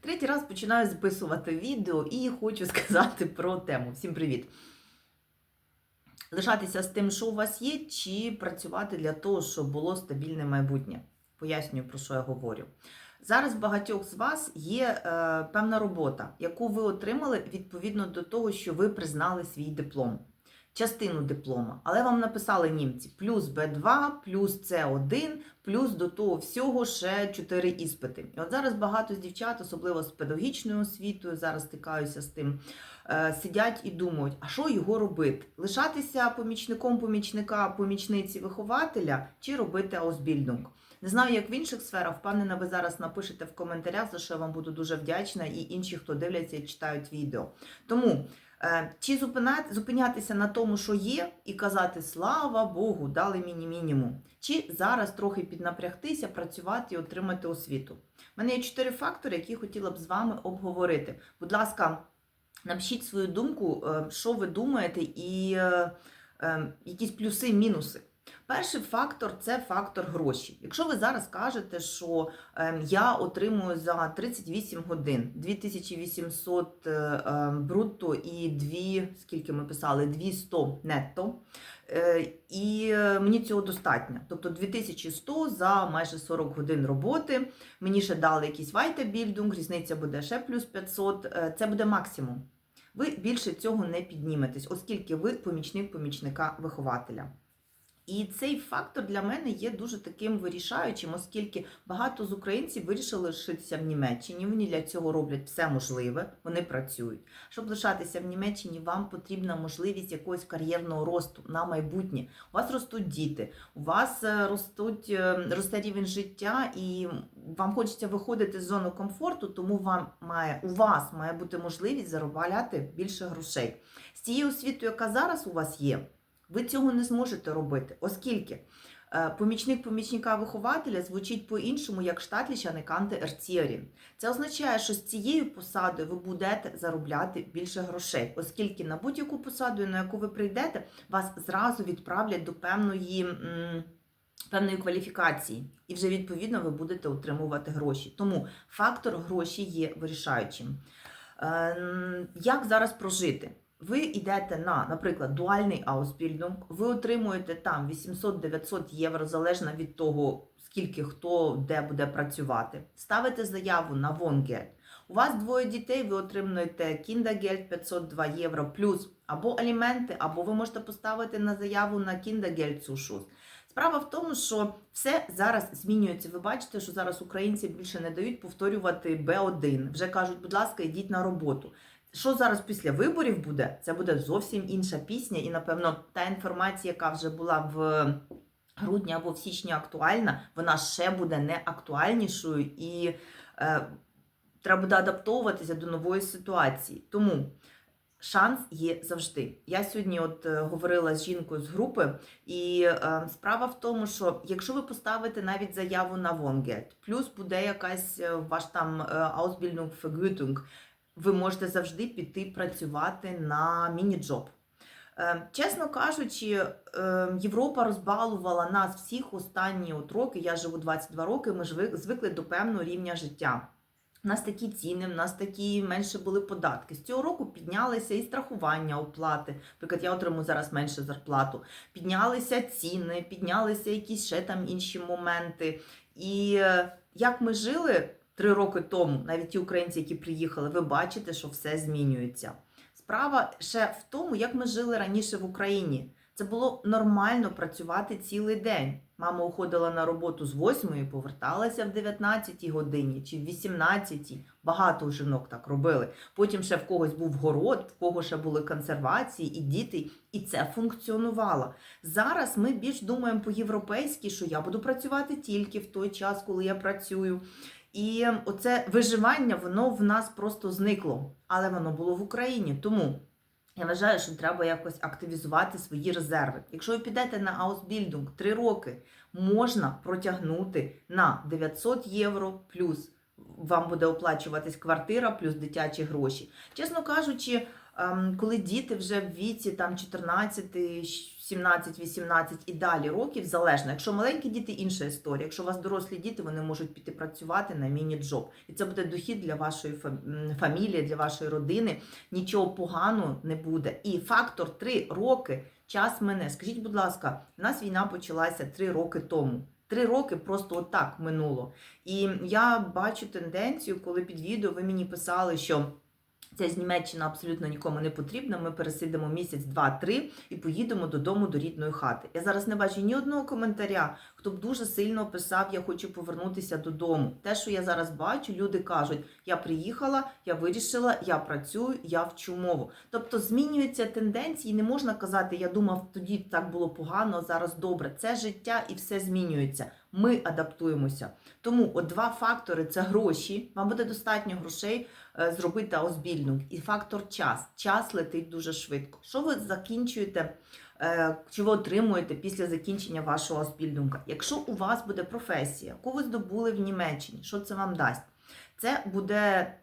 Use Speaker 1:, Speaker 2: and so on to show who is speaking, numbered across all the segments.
Speaker 1: Третій раз починаю записувати відео і хочу сказати про тему. Всім привіт! Лишатися з тим, що у вас є, чи працювати для того, щоб було стабільне майбутнє. Пояснюю, про що я говорю. Зараз багатьох з вас є е, певна робота, яку ви отримали відповідно до того, що ви признали свій диплом, частину диплома. Але вам написали німці плюс Б2, плюс С1, плюс до того всього ще 4 іспити. І от зараз багато з дівчат, особливо з педагогічною освітою, зараз стикаюся з тим, е, сидять і думають, а що його робити? Лишатися помічником помічника, помічниці вихователя чи робити аусбільдинг? Не знаю, як в інших сферах, впевнена, ви зараз напишете в коментарях, за що я вам буду дуже вдячна, і інші, хто дивляться і читають відео. Тому чи зупинятися на тому, що є, і казати слава Богу, дали мені мінімум, чи зараз трохи піднапрягтися, працювати і отримати освіту. У мене є чотири фактори, які хотіла б з вами обговорити. Будь ласка, напишіть свою думку, е, що ви думаєте, і е, е, якісь плюси, мінуси. Перший фактор це фактор гроші. Якщо ви зараз кажете, що е, я отримую за 38 годин 2800 е, е, брутто і 2, скільки ми писали, 200 нетто, е, і мені цього достатньо. Тобто 2100 за майже 40 годин роботи. Мені ще дали якийсь вайтебільдинг, різниця буде ще плюс 500, е, це буде максимум. Ви більше цього не підніметесь, оскільки ви помічник помічника вихователя. І цей фактор для мене є дуже таким вирішаючим, оскільки багато з українців вирішили лишитися в Німеччині. Вони для цього роблять все можливе, вони працюють. Щоб лишатися в Німеччині, вам потрібна можливість якогось кар'єрного росту на майбутнє. У вас ростуть діти, у вас е, ростуть, е, росте рівень життя, і вам хочеться виходити з зони комфорту, тому вам має у вас має бути можливість заробляти більше грошей. З тією освітою, яка зараз у вас є. Ви цього не зможете робити, оскільки е, помічник помічника вихователя звучить по-іншому, як штатліча канте ерціарін. Це означає, що з цією посадою ви будете заробляти більше грошей, оскільки на будь-яку посаду, на яку ви прийдете, вас зразу відправлять до певної. Певної кваліфікації, і вже відповідно ви будете отримувати гроші. Тому фактор гроші є вирішаючим. Е, Як зараз прожити? Ви йдете на, наприклад, дуальний аусбільдинг, ви отримуєте там 800-900 євро, залежно від того, скільки хто де буде працювати. Ставите заяву на Вонгельд. У вас двоє дітей, ви отримуєте Кіндагельд 502 євро плюс або аліменти, або ви можете поставити на заяву на Кіндагельд Сушус. Справа в тому, що все зараз змінюється. Ви бачите, що зараз українці більше не дають повторювати Б1. Вже кажуть, будь ласка, йдіть на роботу. Що зараз після виборів буде? Це буде зовсім інша пісня, і напевно та інформація, яка вже була в грудні або в січні актуальна, вона ще буде не актуальнішою і е, треба буде адаптовуватися до нової ситуації. Тому шанс є завжди. Я сьогодні от е, говорила з жінкою з групи, і е, справа в тому, що якщо ви поставите навіть заяву на Вонгет, плюс буде якась е, ваш там Ausbildung Vergütung, ви можете завжди піти працювати на міні-джоб. Е, Чесно кажучи, е, Європа розбалувала нас всіх останні от роки. Я живу 22 роки. Ми звикли до певного рівня життя. У нас такі ціни, в нас такі менше були податки. З цього року піднялися і страхування оплати. Наприклад, я отримую зараз менше зарплату. Піднялися ціни, піднялися якісь ще там інші моменти. І е, як ми жили три роки тому, навіть ті українці, які приїхали, ви бачите, що все змінюється. Справа ще в тому, як ми жили раніше в Україні. Це було нормально працювати цілий день. Мама уходила на роботу з 8 поверталася в 19 годині чи в 18. Багато жінок так робили. Потім ще в когось був город, в кого ще були консервації і діти, і це функціонувало. Зараз ми більш думаємо по-європейськи, що я буду працювати тільки в той час, коли я працюю. І оце виживання, воно в нас просто зникло, але воно було в Україні. Тому я вважаю, що треба якось активізувати свої резерви. Якщо ви підете на аусбільдинг 3 роки, можна протягнути на 900 євро плюс. Вам буде оплачуватись квартира плюс дитячі гроші. Чесно кажучи, коли діти вже в віці там 14, 17, 18 і далі років, залежно. Якщо маленькі діти, інша історія. Якщо у вас дорослі діти, вони можуть піти працювати на міні-джоб. І це буде дохід для вашої фамілії, для вашої родини. Нічого поганого не буде. І фактор 3 роки час мене. Скажіть, будь ласка, у нас війна почалася 3 роки тому. Три роки просто отак минуло. І я бачу тенденцію, коли під відео ви мені писали, що ця з Німеччина абсолютно нікому не потрібна. Ми пересидимо місяць, два-три і поїдемо додому до рідної хати. Я зараз не бачу ні одного коментаря, хто б дуже сильно писав, я хочу повернутися додому. Те, що я зараз бачу, люди кажуть: я приїхала, я вирішила, я працюю, я вчу мову. Тобто змінюються тенденції. Не можна казати, я думав, тоді так було погано, зараз добре. Це життя і все змінюється. Ми адаптуємося. Тому от два фактори це гроші. Вам буде достатньо грошей е, зробити озбільнинг. І фактор час. Час летить дуже швидко. Що ви закінчуєте? е, Чи ви отримуєте після закінчення вашого озбільдинга? Якщо у вас буде професія, яку ви здобули в Німеччині, що це вам дасть? Це буде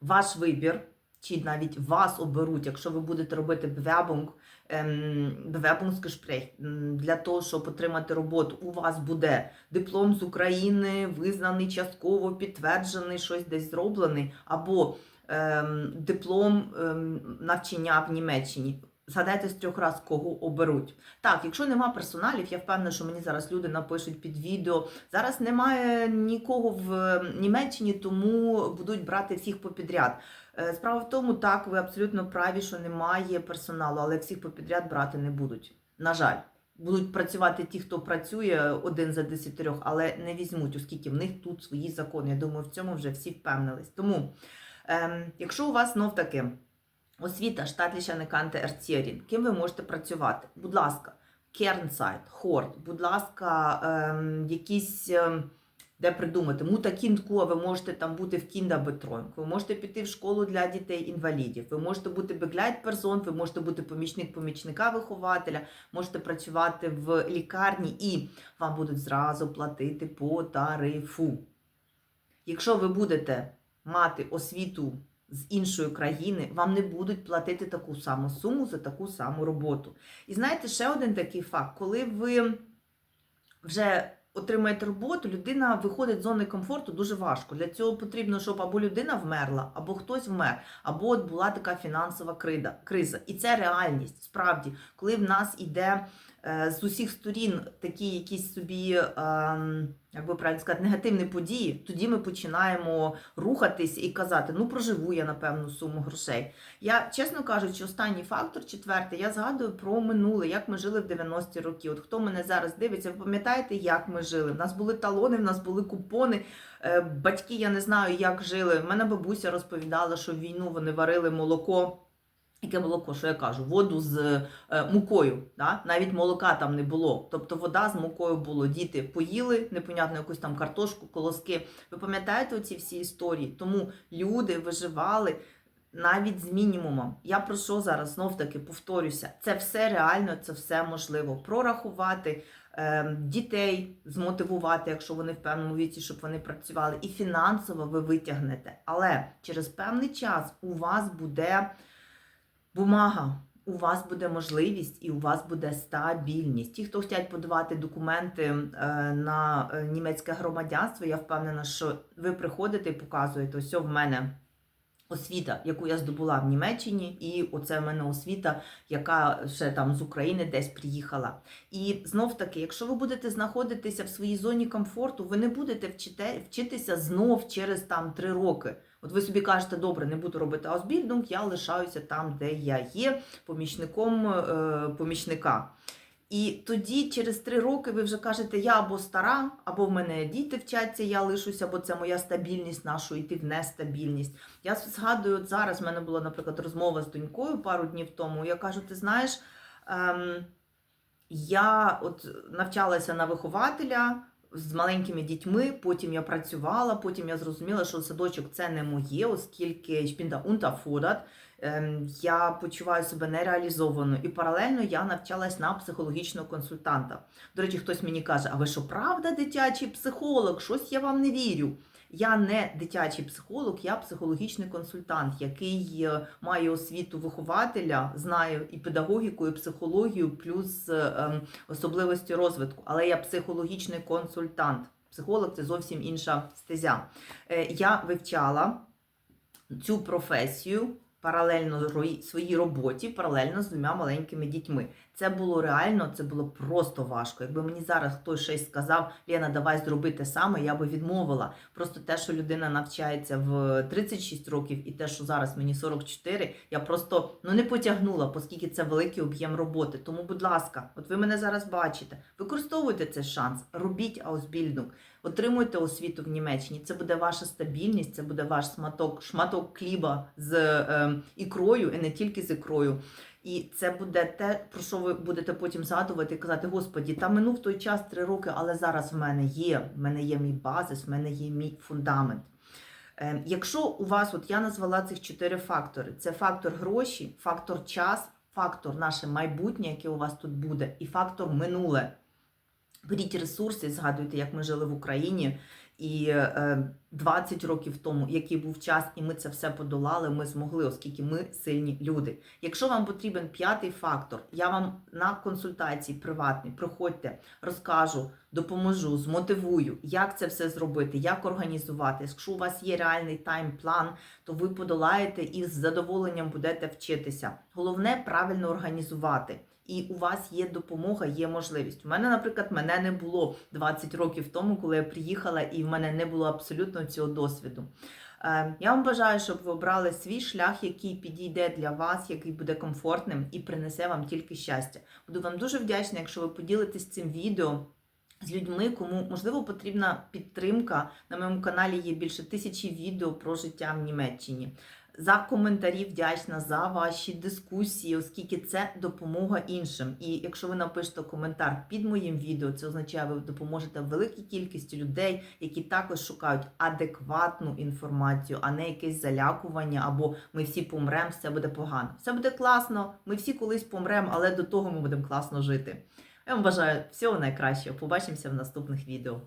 Speaker 1: ваш вибір, чи навіть вас оберуть, якщо ви будете робити бевебунг, ем, Bewerbungsgespräch, м, для того, щоб отримати роботу, у вас буде диплом з України, визнаний частково, підтверджений, щось десь зроблений, або ем, диплом ем, навчання в Німеччині. Згадайте з трьох разів, кого оберуть. Так, якщо нема персоналів, я впевнена, що мені зараз люди напишуть під відео. Зараз немає нікого в Німеччині, тому будуть брати всіх попідряд. Е, Справа в тому, так, ви абсолютно праві, що немає персоналу, але всіх попідряд брати не будуть. На жаль, будуть працювати ті, хто працює один за десятирьох, але не візьмуть, оскільки в них тут свої закони. Я думаю, в цьому вже всі впевнились. Тому, ем, якщо у вас знов таки освіта, штатліша неканте ерцєрін, ким ви можете працювати? Будь ласка, кернсайт, хорт, будь ласка, ем, якісь. Ем, де придумати мутакінку, ви можете там бути в кіндабетронг, ви можете піти в школу для дітей-інвалідів, ви можете бути бегляйт персон, ви можете бути помічник помічника вихователя, можете працювати в лікарні і вам будуть зразу платити по тарифу. Якщо ви будете мати освіту з іншої країни, вам не будуть платити таку саму суму за таку саму роботу. І знаєте, ще один такий факт, коли ви вже отримаєте роботу, людина виходить з зони комфорту дуже важко. Для цього потрібно, щоб або людина вмерла, або хтось вмер, або от була така фінансова криза. І це реальність. Справді, коли в нас іде з усіх сторін такі якісь собі, ем, як би правильно сказати, негативні події, тоді ми починаємо рухатись і казати, ну проживу я на певну суму грошей. Я, чесно кажучи, останній фактор, четвертий, я згадую про минуле, як ми жили в 90-ті роки. От хто мене зараз дивиться, ви пам'ятаєте, як ми жили? В нас були талони, в нас були купони. Е, Батьки, я не знаю, як жили. У мене бабуся розповідала, що в війну вони варили молоко. Яке молоко, що я кажу, воду з е, мукою, да? навіть молока там не було. Тобто вода з мукою було. Діти поїли, непонятно, якусь там картошку, колоски. Ви пам'ятаєте оці всі історії? Тому люди виживали навіть з мінімумом. Я про що зараз знов таки повторюся? Це все реально, це все можливо. Прорахувати е, дітей, змотивувати, якщо вони в певному віці, щоб вони працювали, і фінансово ви витягнете. Але через певний час у вас буде бумага. У вас буде можливість і у вас буде стабільність. Ті, хто хочуть подавати документи е, на е, німецьке громадянство, я впевнена, що ви приходите і показуєте, ось в мене освіта, яку я здобула в Німеччині, і оце в мене освіта, яка ще там з України десь приїхала. І знов таки, якщо ви будете знаходитися в своїй зоні комфорту, ви не будете вчите, вчитися знов через там три роки. От ви собі кажете, добре, не буду робити аусбільдинг, я лишаюся там, де я є, помічником е, помічника. І тоді, через три роки, ви вже кажете, я або стара, або в мене діти вчаться, я лишуся, бо це моя стабільність, нашу йти в нестабільність. Я згадую, от зараз в мене була, наприклад, розмова з донькою пару днів тому. Я кажу, ти знаєш, ем, я от навчалася на вихователя з маленькими дітьми, потім я працювала, потім я зрозуміла, що садочок це не моє, оскільки шпінда унтафодат. Ем, Я почуваю себе нереалізовано і паралельно я навчалась на психологічного консультанта. До речі, хтось мені каже: а ви що правда, дитячий психолог? Щось я вам не вірю. Я не дитячий психолог, я психологічний консультант, який е, має освіту вихователя, знає і педагогіку, і психологію, плюс е, ем, особливості розвитку. Але я психологічний консультант. Психолог це зовсім інша стезя. Е, Я вивчала цю професію паралельно своїй роботі, паралельно з двома маленькими дітьми. Це було реально, це було просто важко. Якби мені зараз хтось щось сказав, Лена, давай зроби те саме, я би відмовила. Просто те, що людина навчається в 36 років, і те, що зараз мені 44, я просто ну не потягнула, оскільки це великий об'єм роботи. Тому, будь ласка, от ви мене зараз бачите, використовуйте цей шанс, робіть аусбільдинг, отримуйте освіту в Німеччині. Це буде ваша стабільність, це буде ваш сматок, шматок хліба з е, ікрою, і не тільки з ікрою. І це буде те, про що ви будете потім згадувати і казати: Господі, та минув той час три роки, але зараз в мене є. В мене є мій базис, в мене є мій фундамент. Е, Якщо у вас, от я назвала цих чотири фактори: це фактор гроші, фактор час, фактор наше майбутнє, яке у вас тут буде, і фактор минуле. Беріть ресурси, згадуйте, як ми жили в Україні. І е, 20 років тому, який був час, і ми це все подолали, ми змогли, оскільки ми сильні люди. Якщо вам потрібен п'ятий фактор, я вам на консультації приватній приходьте, розкажу, допоможу, змотивую, як це все зробити, як організувати. Якщо у вас є реальний тайм-план, то ви подолаєте і з задоволенням будете вчитися. Головне правильно організувати. І у вас є допомога, є можливість. У мене, наприклад, мене не було 20 років тому, коли я приїхала, і в мене не було абсолютно цього досвіду. Е, Я вам бажаю, щоб ви обрали свій шлях, який підійде для вас, який буде комфортним і принесе вам тільки щастя. Буду вам дуже вдячна, якщо ви поділитесь цим відео. З людьми, кому можливо потрібна підтримка. На моєму каналі є більше тисячі відео про життя в Німеччині. За коментарі вдячна за ваші дискусії, оскільки це допомога іншим. І якщо ви напишете коментар під моїм відео, це означає, ви допоможете великій кількості людей, які також шукають адекватну інформацію, а не якесь залякування або ми всі помремо, все буде погано. Все буде класно, ми всі колись помремо, але до того ми будемо класно жити. Я вам бажаю всього найкращого. Побачимося в наступних відео.